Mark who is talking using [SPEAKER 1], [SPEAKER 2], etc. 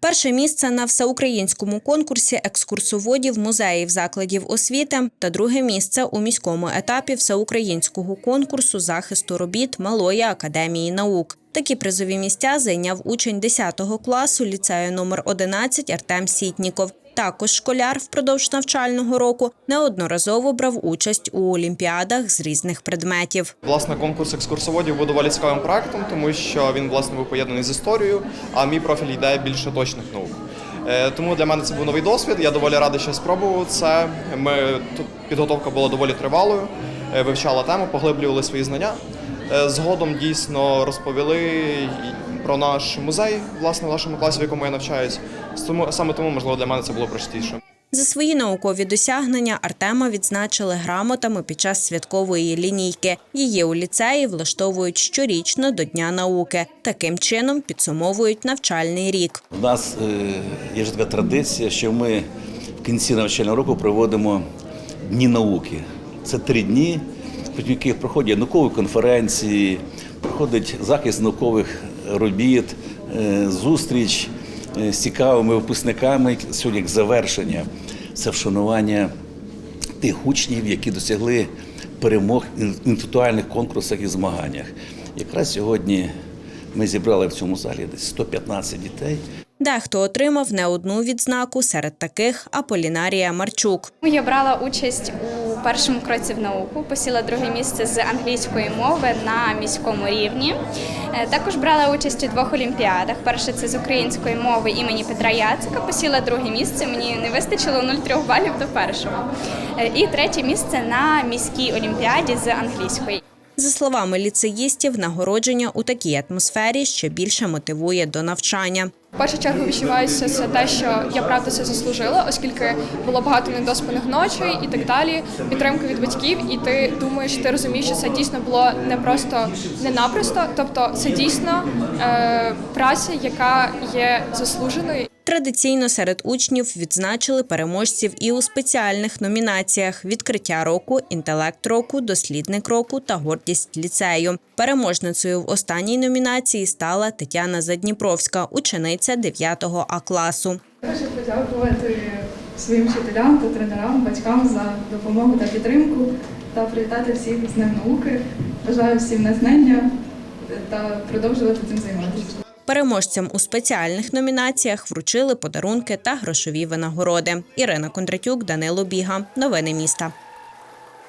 [SPEAKER 1] Перше місце на всеукраїнському конкурсі екскурсоводів музеїв закладів освіти та друге місце у міському етапі всеукраїнського конкурсу захисту робіт Малої академії наук. Такі призові місця зайняв учень 10 класу ліцею номер 11 Артем Сітніков. Також школяр впродовж навчального року неодноразово брав участь у олімпіадах з різних предметів.
[SPEAKER 2] Власне, конкурс екскурсоводів був доволі цікавим проектом, тому що він власне був поєднаний з історією, а мій профіль йде більше точних наук. Е, Тому для мене це був новий досвід. Я доволі радий, що спробував це. Ми тут підготовка була доволі тривалою, е, вивчала тему, поглиблювали свої знання. Е, Згодом дійсно розповіли про наш музей, власне, в нашому класі, в якому я навчаюсь. Тому саме тому, можливо, для мене це було простіше.
[SPEAKER 1] За свої наукові досягнення Артема відзначили грамотами під час святкової лінійки. Її у ліцеї влаштовують щорічно до Дня науки. Таким чином підсумовують навчальний рік.
[SPEAKER 3] У нас е, є ж така традиція, що ми в кінці навчального року проводимо дні науки. Це три дні, протягом яких проходять наукові конференції, проходить захист наукових робіт, е, зустріч е, з цікавими випускниками. Сьогодні як завершення це вшанування тих учнів, які досягли перемог в інтелектуальних конкурсах і змаганнях. Якраз сьогодні ми зібрали в цьому залі десь 115 дітей.
[SPEAKER 1] Дехто отримав не одну відзнаку серед таких Аполінарія Марчук.
[SPEAKER 4] Я брала участь першому кроці в науку, посіла друге місце з англійської мови на міському рівні. Е, Також брала участь у двох олімпіадах. Перше це з української мови імені Петра Яцика. Посіла друге місце. Мені не вистачило 0,3 балів до першого. Е, І третє місце на міській олімпіаді з англійської.
[SPEAKER 1] За словами ліцеїстів, нагородження у такій атмосфері ще більше мотивує до навчання.
[SPEAKER 5] В першу чергу відчувається це те, що я правда це заслужила, оскільки було багато недоспаних ночей і так далі. Підтримка від батьків, і ти думаєш, ти розумієш, що це дійсно було не просто не напросто, тобто це дійсно е, праця, яка є заслуженою.
[SPEAKER 1] Традиційно серед учнів відзначили переможців і у спеціальних номінаціях: відкриття року, інтелект року, дослідник року та гордість ліцею. Переможницею в останній номінації стала Тетяна Задніпровська, учениця 9 А класу.
[SPEAKER 6] Хочу подякувати своїм вчителям та тренерам, батькам за допомогу та підтримку та привітати всіх з Днем науки. Бажаю всім назнання та продовжувати цим займатися.
[SPEAKER 1] Переможцям у спеціальних номінаціях вручили подарунки та грошові винагороди. Ірина Кондратюк, Данило Біга. Новини міста.